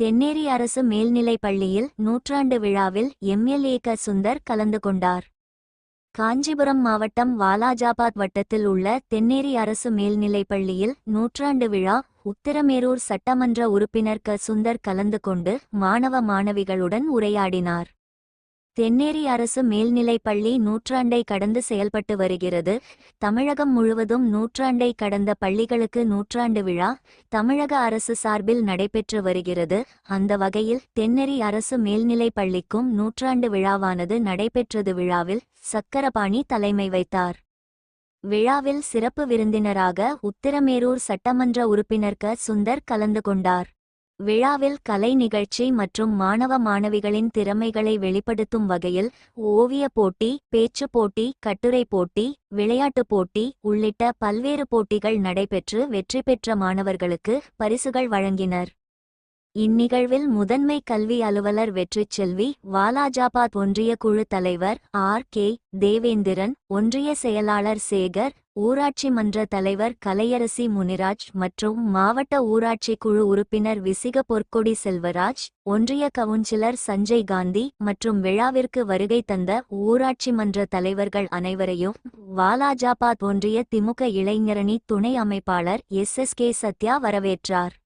தென்னேரி அரசு மேல்நிலைப் பள்ளியில் நூற்றாண்டு விழாவில் எம்எல்ஏ க. சுந்தர் கலந்து கொண்டார். காஞ்சிபுரம் மாவட்டம் வாலாஜாபாத் வட்டத்தில் உள்ள தென்னேரி அரசு மேல்நிலைப் பள்ளியில் நூற்றாண்டு விழா உத்திரமேரூர் சட்டமன்ற உறுப்பினர் க. சுந்தர் கலந்து கொண்டு மாணவ மாணவிகளுடன் உரையாடினார். தென்னேரி அரசு மேல்நிலைப் பள்ளி நூற்றாண்டை கடந்து செயல்பட்டு வருகிறது. தமிழகம் முழுவதும் நூற்றாண்டை கடந்த பள்ளிகளுக்கு நூற்றாண்டு விழா தமிழக அரசு சார்பில் நடைபெற்று வருகிறது. அந்த வகையில் தென்னேரி அரசு மேல்நிலைப் பள்ளிக்கும் நூற்றாண்டு விழாவானது நடைபெற்றது. விழாவில் சக்கரபாணி தலைமை வைத்தார். விழாவில் சிறப்பு விருந்தினராக உத்திரமேரூர் சட்டமன்ற உறுப்பினர் க. சுந்தர் கலந்து கொண்டார். விழாவில் கலை நிகழ்ச்சி மற்றும் மாணவ மாணவிகளின் திறமைகளை வெளிப்படுத்தும் வகையில் ஓவியப் போட்டி பேச்சுப் போட்டி கட்டுரை போட்டி விளையாட்டுப் போட்டி உள்ளிட்ட பல்வேறு போட்டிகள் நடைபெற்று வெற்றி பெற்ற மாணவர்களுக்கு பரிசுகள் வழங்கினர். இந்நிகழ்வில் முதன்மை கல்வி அலுவலர் வெற்றிச் செல்வி வாலாஜாபாத் ஒன்றிய குழு தலைவர் ஆர் கே தேவேந்திரன் ஒன்றிய செயலாளர் சேகர் ஊராட்சி மன்ற தலைவர் கலையரசி முனிராஜ் மற்றும் மாவட்ட ஊராட்சி குழு உறுப்பினர் விசிக பொற்கொடி செல்வராஜ் ஒன்றிய கவுன்சிலர் சஞ்சய் காந்தி மற்றும் விழாவிற்கு வருகை தந்த ஊராட்சி மன்ற தலைவர்கள் அனைவரையும் வாலாஜாபாத் ஒன்றிய திமுக இளைஞரணி துணை அமைப்பாளர் எஸ் எஸ் கே சத்யா வரவேற்றார்.